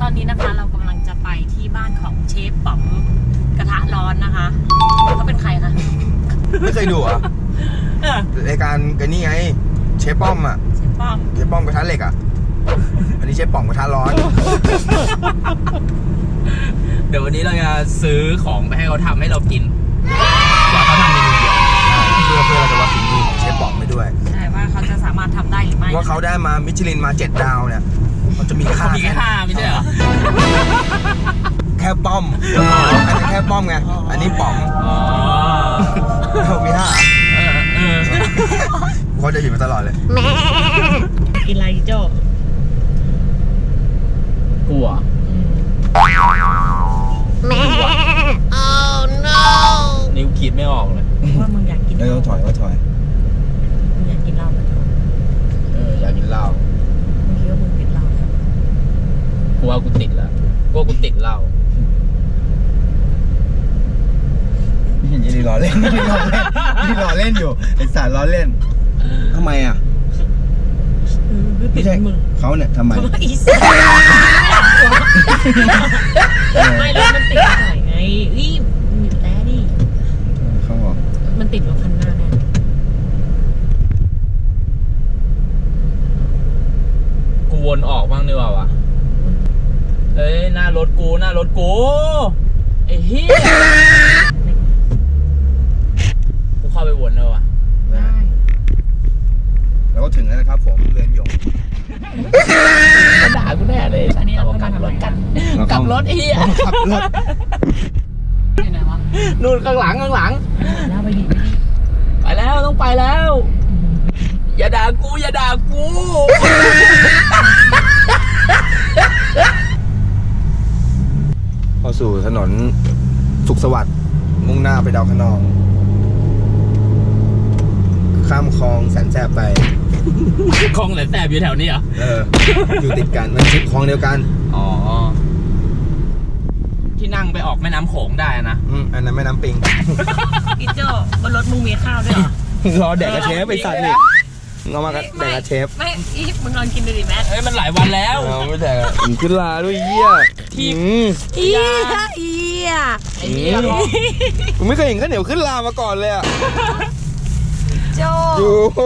ตอนนี้นะคะเรากำลังจะไปที่บ้านของเชฟป๋อมกระทะร้อนนะคะเขาเป็นใครคะไม่เคยดูเหรอะเออรายการกันนี่ไง เชฟป้อมอะ เชฟป๋อม เชฟป้อมกระทะเหล็กอะ อันนี้เชฟป้อมกระทะร้อน เดี๋ยววันนี้เราจะซื้อของไปให้เขาทำให้เรากินว่าเขาทำเมนูเดียวเพื่อเพื่อเราจะวัดฝีมือของเชฟป้อมไปด้วย ใช่ว่าเขาจะสามารถทำได้หรือไม่ว่าเขาได้มามิชลินมาเจ็ดดาวเนี่ยมัน จะมีค่าเขามีแค่ห้าไม่ใช่เหรอ แค่ป้อมอันนี้แค่ป้อมไง อันนี้ป๋อมอ๋อเขามีห้าเออเออเขาจะผิดมาตลอดเลย กินอะไรโจ้กลัวนิ้วคิดไม่ออกเลยว่ามึงอยากกินเออถอยก็ถอยมึงอยากกินเหล้าไหมโจ้เอออยากกินเหล้า มึงคิดว่ามึงติดเหล้าไหม กลัวกูติดแล้วกลัวกูติดเหล้านี่นี่ล้อเล่นนี่ล้อเล่นนี่ล้อเล่นอยู่ไอสารล้อเล่นทำไมอะเออไม่ติไม่ดใช่มึงเขาเนี่ยทำไมเพราะว่าอีสานไม่แล้วมันติดหน่อยไงรีบมึงหยุดแล้วดิเขาบอกมันติดรถคันหน้าแน่กูวนออกบ้างดีกว่าวะ เอ้ยหน้ารถกูหน้ารถกูไอ้เหี้ยกูเข้าไปวนแล้ววะได้แล้วก็ถึงแล้วนะครับผมเรือนหยงก็ด่ากูแน่เลยอันนี้เราก็ก็กลัมาบรทำถกันแล้วกลับรถไอ้เหี้ยขับรถอยู่ไหนวะนู่นข้างหลังข้างหลังแล้วไปดิไปดิไปแล้วต้องไปแล้ว อย่าด่ากูอย่าด่ากู เข้าสู่ถนนสุขสวัสดิ์มุ่งหน้าไปดาวคะนอง ข้ามคลองแสนแสบไป คลองแหลมแสบอยู่แถวนี้เหรอ เออ อยู่ติดกันมันชิดคลองเดียวกัน อ๋อ ที่นั่งไปออกแม่น้ำโขงได้นะ อืมอันนั้นแม่น้ำปิง อีโจ้บนรถมึงมีข้าวด้วยเหรอ รอแดกกระเชฟไปสัตว์นี่เอามากับแดกกระเชฟไม่อีมึงลองกินดูดิแม่เอ้ย มันหลายวันแล้ว เอาไม่แดกอะอืมขึ้นลาด้วยเยี่ย ที่อืมเอียเอียไอ้เหี้ยผมไม่เคยเห็นข้าวเหนียวขึ้นลามาก่อนเลยอะโจ้โอ้โห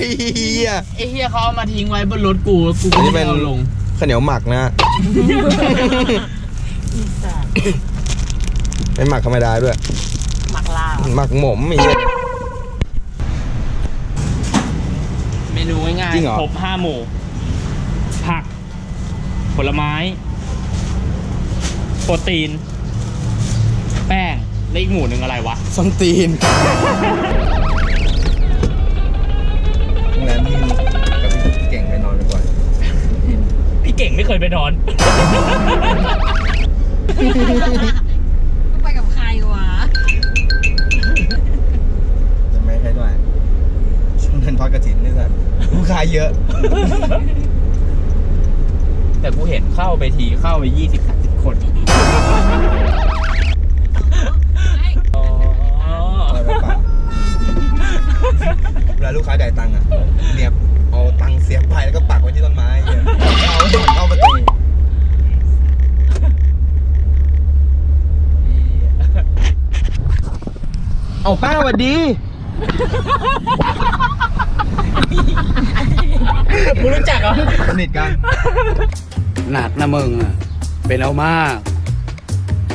เฮียไอ้เฮียเขาเอามาทิ้งไว้บนรถกูกูอัก็นนี้ไม่เป็นเอาลงข้าวเหนียวหมักนะอีสานเป็นหมักธรรมดาด้วย หมักลาวหมักหมมมียเมนูง่ายจริงเหรอครบห้าหมู่ผัก ผลไม้โปรตีน แป้งและอีกหมู่หนึ่งอะไรวะ ส้นตีนโรงแรมที่กับพี่เก่งไปนอนกันก่อนพี่เก่งไม่เคยไปนอน ไปกับใครวะจะไม่ใช่ด้วยช่วงนั้นทอดกระถินนี่สัตว์ลูกค้าเยอะ แต่กูเห็นเข้าไปทีเข้าไปยี่สิบ สวัสดีมึงรู้จักเหรอสนิทกัน หนักนะมึงอะเป็นเอามาก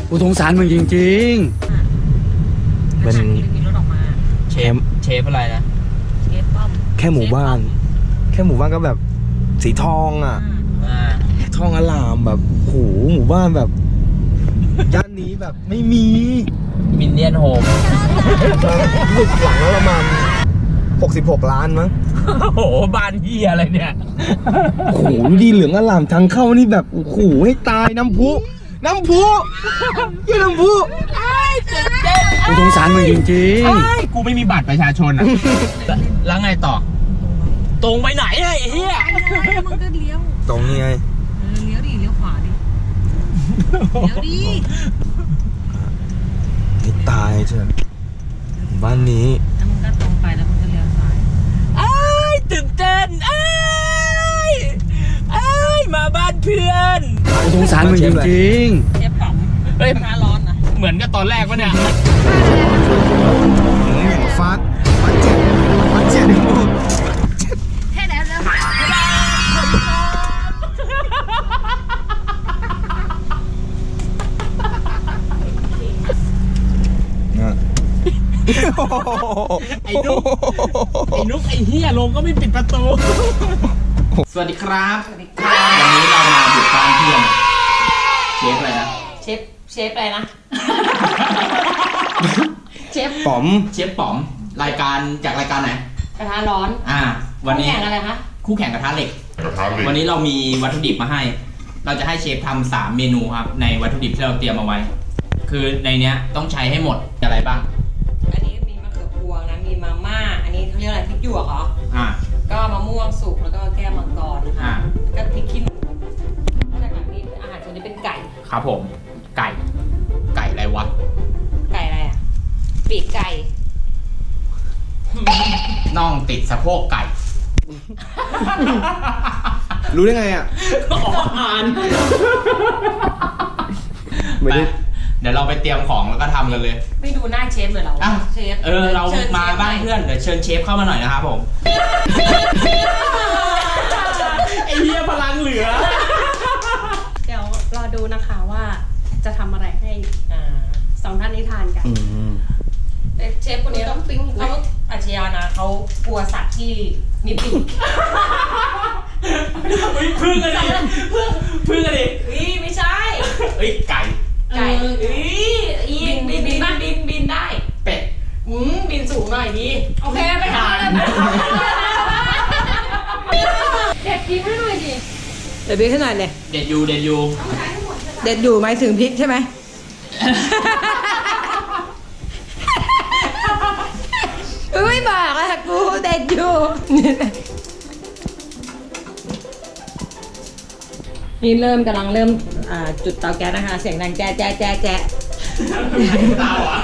กูสงสารมึงจริงๆ เป็นมีรถออกมาเชฟเชฟอะไรนะ เชฟป้อม แค่หมู่บ้าน แค่หมู่บ้านก็แบบสีทองอะอ่าทองอลามแบบโหหมู่บ้านแบบย่านนี้ แบบไม่มีมินเนียนโฮมรู้สึกหลังแล้วประมาณ66 ล้านมั้งโอ้โหบ้านเฮียอะไรเนี่ย โอ้โหดูดีเหลืองอลามทางเข้านี่แบบโอ้โหให้ตายน้ำพุ น้ำพุยี่น้ำพุกูสงสารมึงจริงๆไอ้กูไม่มีบัตรประชาชนอะ แล้วไงต่อ ตรงไปไหนอะไอ้เหี้ยมึงก็เลี้ยวตรงนี้ไงเออเลี้ยวดิเลี้ยวขวาดิเลี้ยวดิให้ ตายเถอะบ้านนี้แล้วมึงก็ตรงไปแล้วมึงก็เลี้ยวซ้ายไอ้ายตื่นเต้นไอ้ายอ้ายมาบ้านเพื่อนกูสงสารมึงจริงๆเชฟป๋อมเฮ้ยกระทะร้อนนะเหมือนกับตอนแรกปะเนี่ย ฟาดฟาดเจ็ดฟาดเจ็ด ไอ้นุ๊กไอ้นุ๊กไอ้เฮียลงก็ไม่ปิดประตู สวัสดีครับสวัสดีค่ะวันนี้เรามาบุกบ้านเพื่อนเชฟอะไรนะ เชฟเชฟอะไรนะ เชฟป๋อมเชฟป๋อม รายการจากรายการไหน กระทะร้อนอ่า วันนี้แข่งอะไรคะ คู่แข่งกระทะเหล็ก วันนี้เรามีวัตถุดิบมาให้ เราจะให้เชฟทำสามเมนูครับ ในวัตถุดิบที่เราเตรียมเอาไว้ คือในเนี้ยต้องใช้ให้หมดอะไรบ้าง มีมาม่า อันนี้เขาเรียกอะไรพริกหยวกเหรอ อ่า ก็มะม่วงสุกแล้วก็แก้วมังกรนะคะอ่าแล้วก็พริกขี้หนูนอกจากนั้นนี่อาหารชนิดเป็นไก่ ครับผม ไก่ ไก่อะไรวะ ไก่อะไรอะ ปีกไก่ น่องติดสะโพกไก่ รู้ได้ไงอะอ๋ออ่านไม่ได้ปเดี๋ยวเราไปเตรียมของแล้วก็ทำกันเลย ไม่ดูหน้าเชฟเลยเหรออ้าวเชฟเออ เราชิญมาชฟบ้านหยเพื่อน เดี๋ยวเชิญเชฟเข้ามาหน่อยนะครับผม ไอเฮียพลังเหลือ เดี๋ยวรอดูนะคะว่าจะทำอะไรให้อ่าสองท่านนี้ทานกัน แต่เชฟคนนี้ต้องปิ้งเขาอาชญานะเขากลัวสัตว์ที่มีปีกเฮ้ยพึ่งกันดิพึ่งพึ่งกันดิ อุ้ยไม่ใช่เฮ้ยไก่ ไก่อุ้ยอีบินบินบินบินบินได้เป็ดอืมบินสูงหน่อยดีโอเคไปทานเด็ดพริกให้หน่อยดิเดี๋ยวบินขึ้นหน่อยเลยเด็ดยูเด็ดยูเด็ดอยู่หมายถึงพริกใช่ไหมไม่บอกอะกูเด็ดอยู่นี่เริ่มกำลังเริ่ม อ่าจุดเตาแก๊สนะคะ เสียงดังแจ๊ะแจ๊ะแจ๊ะแจ๊ะเต่าอะ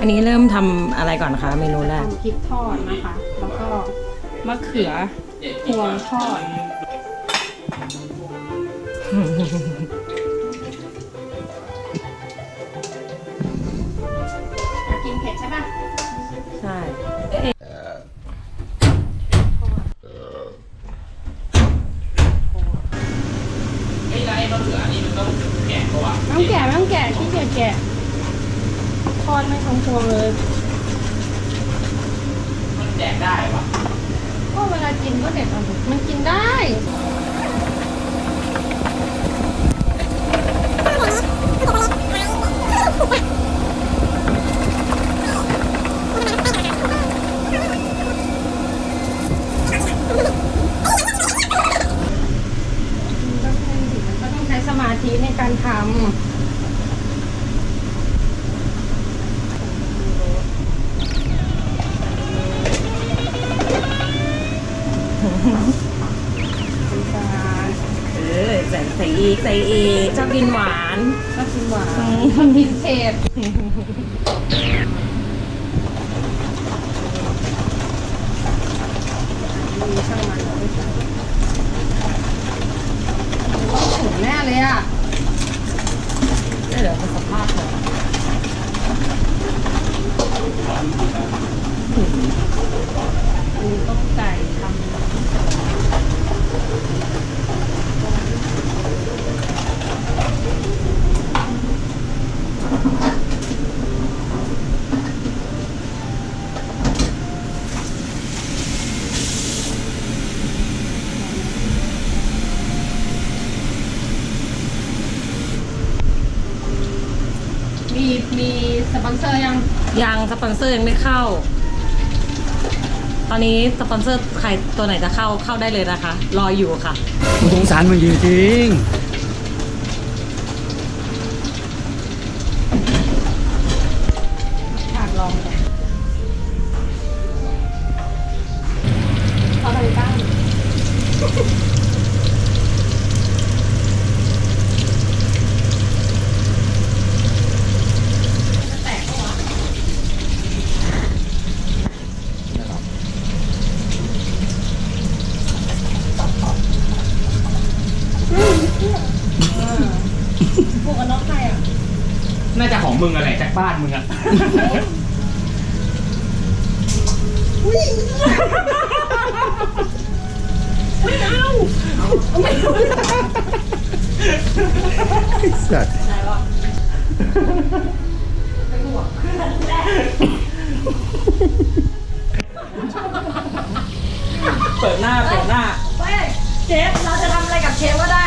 อันนี้เริ่มทำอะไรก่อนคะเมนูแรก ทำพริกทอดนะคะ แล้วก็มะเขือพวงทอด ต้องแกะไม่ต้องแกะขี้เกียจแกะทอดไม่ทั้งพวงเลยมันแดกได้ปะก็เวลากินก็เด็ดเอาดิมันกินได้ก็ต้องใช้สมาธิในการทำ ใส่อีกใส่อีกชอบกินหวานก็กินหวานทำพิเศษมีช่างมันไม่ใช่ต้องถึงแน่เลยอะได้เดี๋ยวเป็นสภาพเลยอันนี้ต้มไก่ทำ มีมีสปอนเซอร์ยังยังสปอนเซอร์ยังไม่เข้า ตอนนี้สปอนเซอร์ใครตัวไหนจะเข้าเข้าได้เลยนะคะ รออยู่ค่ะ กูสงสารมึงจริง ของมึงอะไรจากบ้านมึงอะสัตว์เปิดหน้า เปิดหน้า เฮ้ย เชฟ เราจะทำอะไรกับเชฟก็ได้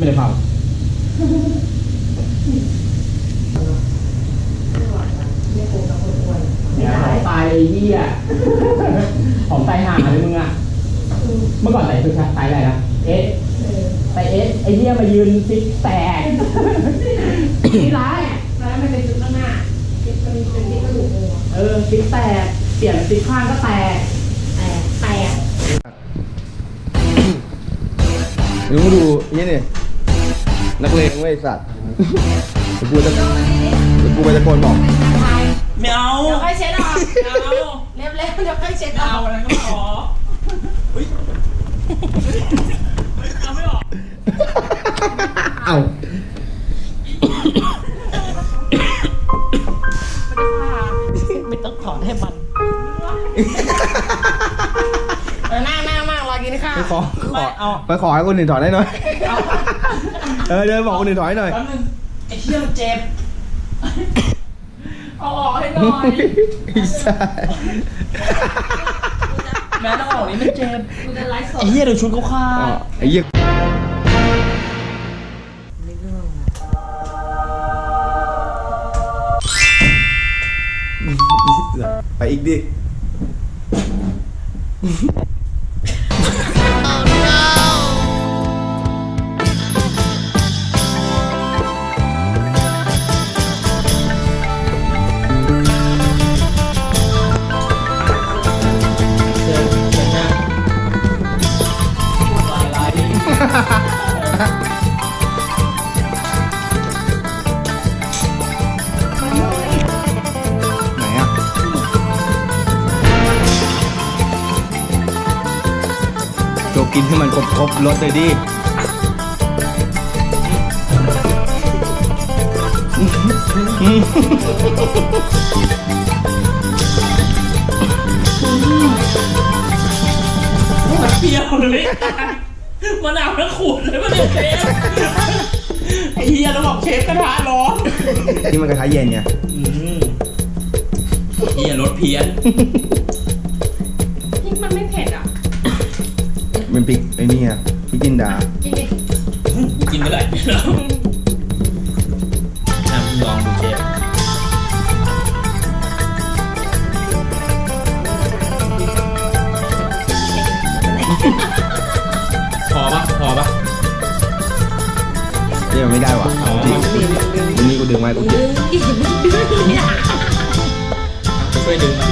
ไม่ได้เผาเนี่ยของตายไอ้เหี้ยของตายห่าเลยมึงอะ เมื่อก่อนใส่ชุดไตอะไรนะ เอ๊ะใส่เอ๊ะไอ้เหี้ยมายืนฟิกแตกที่ร้ายแล้วมันเป็นจุดข้างหน้าเป็นเป็นเป็นที่กระดูกงูเออฟิกแตก เปลี่ยนฟิกข้างก็แตก แต่แต่มึงดูนี่นี่ นักเลงเว้ยสัตว์เดี๋ยวกูจะเดี๋ยวกูไปตะโกนบอก ไม่เอาเดี๋ยวค่อยเช็ดออกไม่เอาเร็วๆเดี๋ยวค่อยเช็ดอไม่อเอากอะไรก็ไม่ขอเฮ้ยเอาไม่ออกเอ้าไม่ต้องถอดให้มันเออนั่งนั่งนั่งรอกินข้าวไปขอขอไม่เอาไปขอให้คนอื่นถอดได้หน่อย เออเดินบอกคนอื่นถอยหน่อย แป๊บนึงไอ้เชี่ยมันเจ็บ เอาออกให้หน่อยไอ้สัสแม่ต้องออกนี่มันเจ็บกูจะไลฟ์สดไอ้เหี้ยเดี๋ยวชุดเขาขาอ๋อดไอ้เหี้ยไปอีกดิ ให้มันครบครบรสเลยดิมันเปรี้ยวเลยมันเอาทั้งขวดเลยมันเนี่ยเชฟไอ้เหี้ยแล้วบอกเชฟกระทะร้อนนี่มันกระทะเย็นไงเหี้ยรสเพี้ยน เป็นพริกไอ้นี่อะพริกจินดา กินดิกูกินไปเลยอะมึงลองดูเชฟพอปะพอปะนี่มันไม่ได้ว่ะจริงวันนี้กูดึงไว้กูเจ็บช่วยดึงมา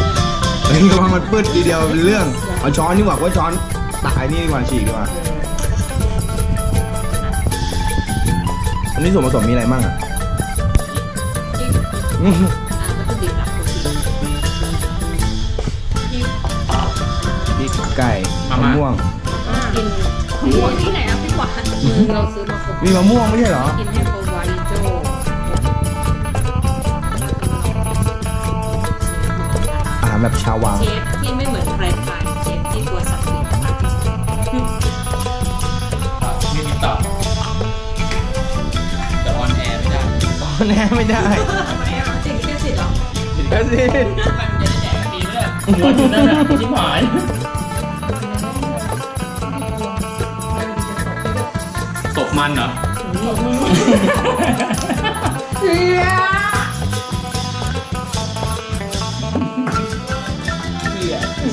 เฮ้ยระวังมันปืดทีเดียวเป็นเรื่อง เอาช้อนดีกว่าว่าช้อน ตักไอ้นี่ดีกว่าฉีกดีกว่าอันนี้ส่วนผสมมีอะไรบ้างอะอะวัตถุดิบหลักคือพริกพริกไก่มะม่วงกินหัวที่ไหนอะพี่หวานมือเราซื้อมาครบมีมะม่วงไม่ใช่เหรอ กินให้โปรไวโจอาหารแบบชาววังเชฟ แน่ไม่ได้ทำไมอะจริงแค่สิทธิ์เหรอแค่สิมันจะได้แจกปีเลยหัวอยู่นั่นแหละชิบหายตกมันเหรอ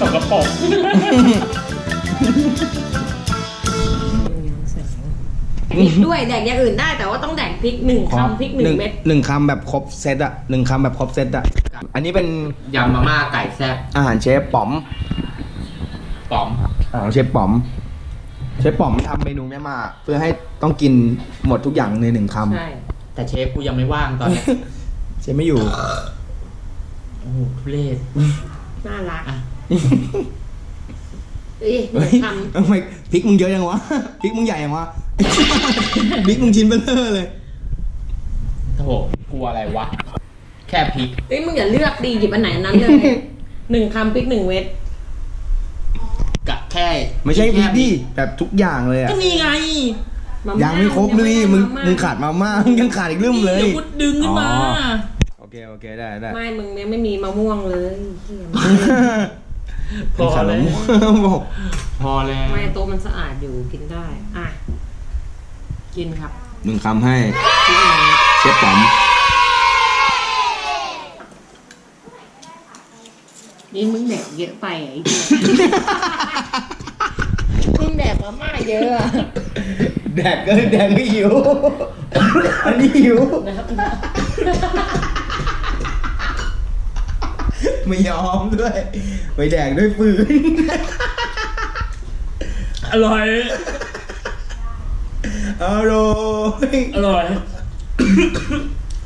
สกปรก พริกด้วยแดกอย่างอื่นได้แต่ว่าต้องแดกพริกหนึ่งคำพริกหนึ่งเม็ดหนึ่งคำแบบครบเซตอะหนึ่งคำแบบครบเซตอะอันนี้เป็นยำมาม่าไก่แซ่บอาหารเชฟป๋อมป๋อมอาหารเชฟป๋อม เชฟป๋อมทำเมนูเนี้ยมา เพื่อให้ต้องกินหมดทุกอย่างในหนึ่งคใช่แต่เชฟกูยังไม่ว่างตอนเนี้ยำเชฟไม่อยู่โอ้โหทุเรศน่ารักอะเอ้ยหเฮ้นึ่ยงคทำไมพริกมึงเยอะยังวะพริกมึงใหญ่ยังวะ พริกมึงชิ้นเบลอเลย โถกลัวอะไรวะ แค่พริกำเอ้ยมึงอย่าเลือกดีหยิบอันไหนอันนั้นเลยหนึ่งคำพริกหนึ่งเม็ดกะแค่ไม่ใช่พริกแค่ดิแบบทุกอย่างเลยอะก็นี่ไงายังไม่ครบเลยยังมึงไมึงขาดมาม่ามึงยังขาดอีกเรื่องเลยเดี๋ยวกูดึงขึ้นมา อ๋อ โอเคโอเคได้ได้ไม่มึงยังไม่มีมะม่วงเลยเหี้ยพอขาดแล้มะวม่วงบอกพอแล้วไม่โต๊ะมันสะอาดอยู่กินได้ อะ กินครับหนึ่งคำให้เชฟป๋อมนี่มึงแดกเยอะไปไอ้เหี้ยมึงแดกมาม่าเยอะอะแดกก็แดกไม่หิว อันนี้หิว ไม่ยอมด้วยไปแดกด้วยปืน อร่อย อร่อย อร่อย